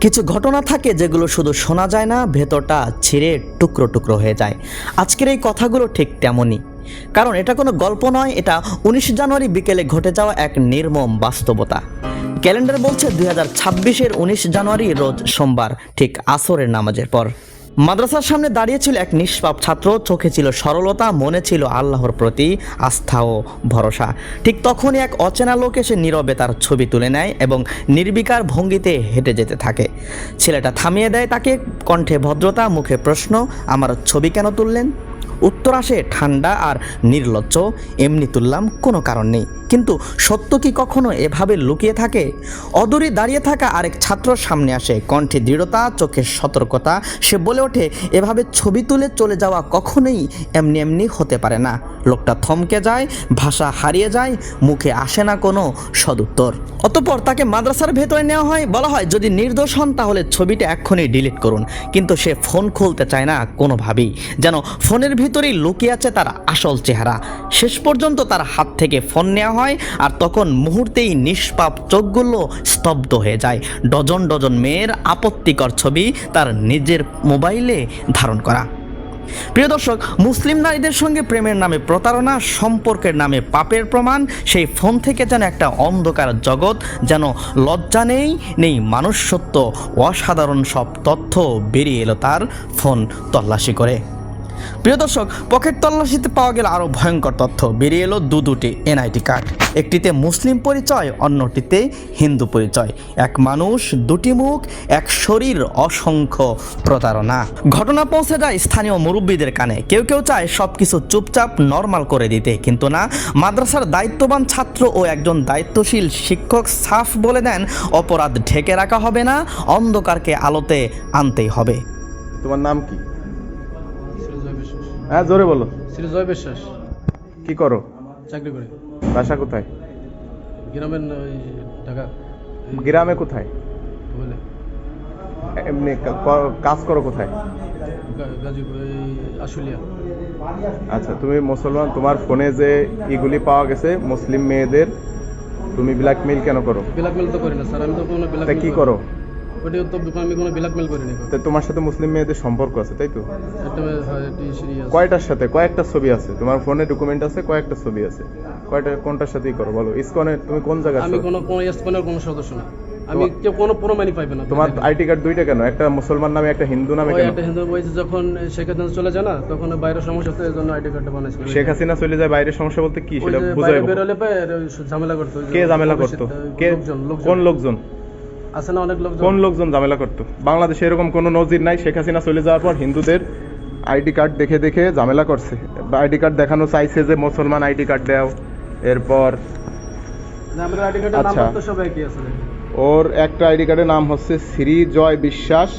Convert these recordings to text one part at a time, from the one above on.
কিছু ঘটনা থাকে যেগুলো শুধু শোনা যায় না, ভেতরটা ছিঁড়ে টুকরো টুকরো হয়ে যায়। আজকের এই কথাগুলো ঠিক তেমনই। কারণ এটা কোনো গল্প নয়, এটা উনিশ জানুয়ারি বিকেলে ঘটে যাওয়া এক নির্মম বাস্তবতা। ক্যালেন্ডার বলছে দুই হাজার ছাব্বিশের উনিশ জানুয়ারি, রোজ সোমবার, ঠিক আসরের নামাজের পর। মাদ্রাসার সামনে দাঁড়িয়েছিল এক নিষ্পাপ ছাত্র। চোখে ছিল সরলতা, মনে ছিল আল্লাহর প্রতি আস্থা ও ভরসা। ঠিক তখনই এক অচেনা লোক এসে নীরবে তার ছবি তুলে নেয় এবং নির্বিকার ভঙ্গিতে হেঁটে যেতে থাকে। ছেলেটা থামিয়ে দেয় তাকে, কণ্ঠে ভদ্রতা, মুখে প্রশ্ন, আমার ছবি কেন তুললেন? উত্তর আসে ঠান্ডা আর নির্লজ্জ, এমনি তুললাম কোনো কারণ নেই। কিন্তু সত্য কি কখনো এভাবে লুকিয়ে থাকে? অদূরে দাঁড়িয়ে থাকা আরেক ছাত্র সামনে আসে। কণ্ঠে দৃঢ়তা, চোখের সতর্কতা, সে বলে ওঠে, এভাবে ছবি তুলে চলে যাওয়া কখনোই এমনি এমনি হতে পারে না। লোকটা থমকে যায়, ভাষা হারিয়ে যায়, মুখে আসে না কোনো সদুত্তর। অতপর তাকে মাদ্রাসার ভেতরে নেওয়া হয়। বলা হয়, যদি নির্দোষ হন, তাহলে ছবিটা এক্ষুনি ডিলিট করুন। কিন্তু সে ফোন খুলতে চায় না কোনোভাবেই। যেন ফোনের ভিতরেই লুকিয়ে আছে তার আসল চেহারা। শেষ পর্যন্ত তার হাত থেকে ফোন নেওয়া হয় আর তখন মুহূর্তেই নিষ্পাপ চোখগুলো স্তব্ধ হয়ে যায়। ডজন ডজন মেয়ের আপত্তিকর ছবি তার নিজের মোবাইলে ধারণ করা। প্রিয় দর্শক, মুসলিম নারীদের সঙ্গে প্রেমের নামে প্রতারণা, সম্পর্কের নামে পাপের প্রমাণ, সেই ফোন থেকে যেন একটা অন্ধকার জগৎ, যেন লজ্জা নেই নেই মানুষ সত্য অসাধারণ সব তথ্য বেরিয়ে এলো তার ফোন তল্লাশি করে। প্রিয় দর্শক, পকেট তল্লাশিতে পাওয়া গেল আরও ভয়ঙ্কর তথ্য। বেরিয়ে এলো দু দুটি এনআইটি কার্ড। একটিতে মুসলিম পরিচয়, অন্যটিতে হিন্দু পরিচয়। এক মানুষ, দুটি মুখ, এক শরীর অসংখ্য প্রতারণা। ঘটনা পৌঁছে যায় স্থানীয় মুরব্বীদের কানে। কেউ কেউ চায় সব কিছু চুপচাপ, নর্মাল করে দিতে। কিন্তু না, মাদ্রাসার দায়িত্ববান ছাত্র ও একজন দায়িত্বশীল শিক্ষক সাফ বলে দেন, অপরাধ ঢেকে রাখা হবে না, অন্ধকারকে আলোতে আনতেই হবে। তোমার নাম কি? হ্যাঁ জোরে বলো। শ্রী জয় বিশ্বাস। কি করো? চাকরি করে। বাসা কোথায়? গ্রামের ঢাকা। গ্রামে কোথায়? বলে। এমনি কাজ করো কোথায়? আশুলিয়া। আচ্ছা তুমি মুসলমান তোমার ফোনে যে ইগুলি পাওয়া গেছে মুসলিম মেয়েদের তুমি ব্ল্যাকমেইল কেন করো? ব্ল্যাকমেল তো করি না স্যার আমি তো কোনো তা ব্ল্যাকমেল কি করো? ওটিও তো আমি কোনো ব্ল্যাকমেল করিনি তা তোমার সাথে মুসলিম মেয়েদের সম্পর্ক আছে তাই তো? হয় কয়টার সাথে? কয়েকটা ছবি আছে। তোমার ফোনে ডকুমেন্ট আছে কয়েকটা ছবি আছে। কয়টা কোনটার সাথেই করো বলো? ইসকনে তুমি কোন জায়গায় আমি কোনো কোনো ইস্কনের কোনো সদস্য না। আমি কেউ কোনো প্রমাণই পাইবে না। তোমার আইটি কার্ড দুইটা কেন? একটা মুসলমান নামে একটা হিন্দু নামে কেন? একটা হিন্দু বই যখন শেখ হাসিনা চলে যায় না তখন বাইরের সমস্যা হতো এই জন্য আইডি কার্ডটা বানাইছিল শেখ হাসিনা চলে যায় বাইরের সমস্যা বলতে কি? সেটা বুঝাই বেরোলে ঝামেলা করতো। কে ঝামেলা করতো? কে কোন লোকজন? আছে না অনেক লোকজন? কোন লোকজন ঝামেলা করতো? বাংলাদেশে এরকম কোনো নজির নাই। শেখ হাসিনা চলে যাওয়ার পর হিন্দুদের আইডি কার্ড দেখে দেখে ঝামেলা করছে। আইডি কার্ড দেখানো চাইছে যে মুসলমান আইডি কার্ড দাও। এরপর আচ্ছা। ওর একটা আইডি কার্ডের নাম হচ্ছে শ্রী জয় বিশ্বাস।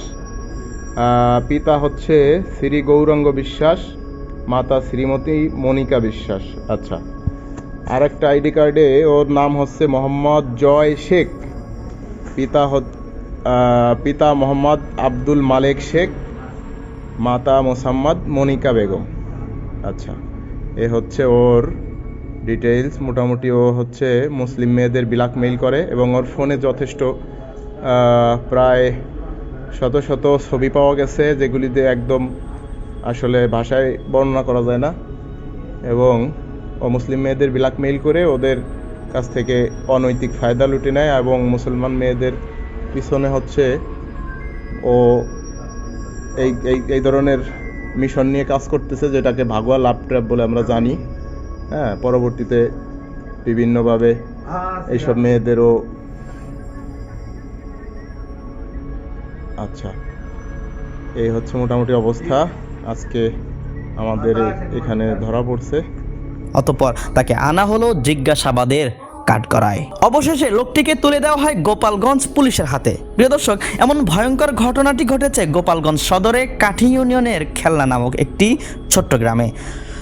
পিতা হচ্ছে শ্রী গৌরাঙ্গ বিশ্বাস। মাতা শ্রীমতী মনিকা বিশ্বাস। আচ্ছা। আর একটা আইডি কার্ডে ওর নাম হচ্ছে মোহাম্মদ জয় শেখ। পিতা পিতা মোহাম্মদ আব্দুল মালেক শেখ, মাতা মোসাম্মদ মনিকা বেগম। আচ্ছা এ হচ্ছে ওর ডিটেইলস মোটামুটি ও হচ্ছে মুসলিম মেয়েদের ব্ল্যাকমেইল করে এবং ওর ফোনে যথেষ্ট প্রায় শত শত ছবি পাওয়া গেছে যেগুলিতে একদম আসলে ভাষায় বর্ণনা করা যায় না। এবং ও মুসলিম মেয়েদের ব্ল্যাকমেইল করে ওদের কাছ থেকে অনৈতিক ফায়দা লুটে নেয় এবং মুসলমান মেয়েদের পিছনে হচ্ছে ও এই এই এই ধরনের মিশন নিয়ে কাজ করতেছে, যেটাকে ভাগুয়া লাভ ট্র্যাপ বলে আমরা জানি। হ্যাঁ পরবর্তীতে বিভিন্নভাবে এইসব মেয়েদেরও আচ্ছা এই হচ্ছে মোটামুটি অবস্থা। আজকে আমাদের এখানে ধরা পড়ছে। অতপর তাকে আনা হলো জিজ্ঞাসাবাদের কাট করায় অবশেষে লোকটিকে তুলে দেওয়া হয় গোপালগঞ্জ পুলিশের হাতে। প্রিয় দর্শক, এমন ভয়ঙ্কর ঘটনাটি ঘটেছে গোপালগঞ্জ সদরে কাঠি ইউনিয়নের খেলনা নামক একটি ছোট্ট গ্রামে।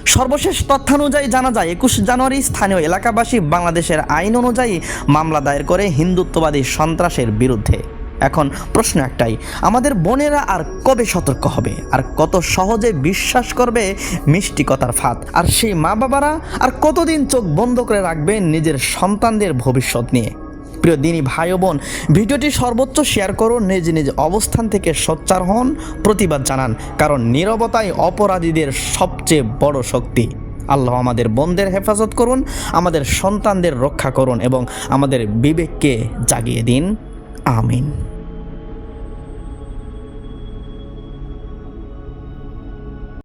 সর্বশেষ তথ্যানুযায়ী জানা যায়, একুশ জানুয়ারি স্থানীয় এলাকাবাসী বাংলাদেশের আইন অনুযায়ী মামলা দায়ের করে হিন্দুত্ববাদী সন্ত্রাসের বিরুদ্ধে। এখন প্রশ্ন একটাই, আমাদের বোনেরা আর কবে সতর্ক হবে? আর কত সহজে বিশ্বাস করবে মিষ্টি কথার ফাঁদ? আর সেই মা বাবারা আর কতদিন চোখ বন্ধ করে রাখবে নিজের সন্তানদের ভবিষ্যৎ নিয়ে? প্রিয় দিনী ভাই বোন, ভিডিওটি সর্বোচ্চ শেয়ার করুন নিজ নিজ অবস্থান থেকে সোচ্চার হন, প্রতিবাদ জানান, কারণ নীরবতাই অপরাধীদের সবচেয়ে বড় শক্তি। আল্লাহ আমাদের বোনদের হেফাজত করুন, আমাদের সন্তানদের রক্ষা করুন এবং আমাদের বিবেককে জাগিয়ে দিন। আমিন।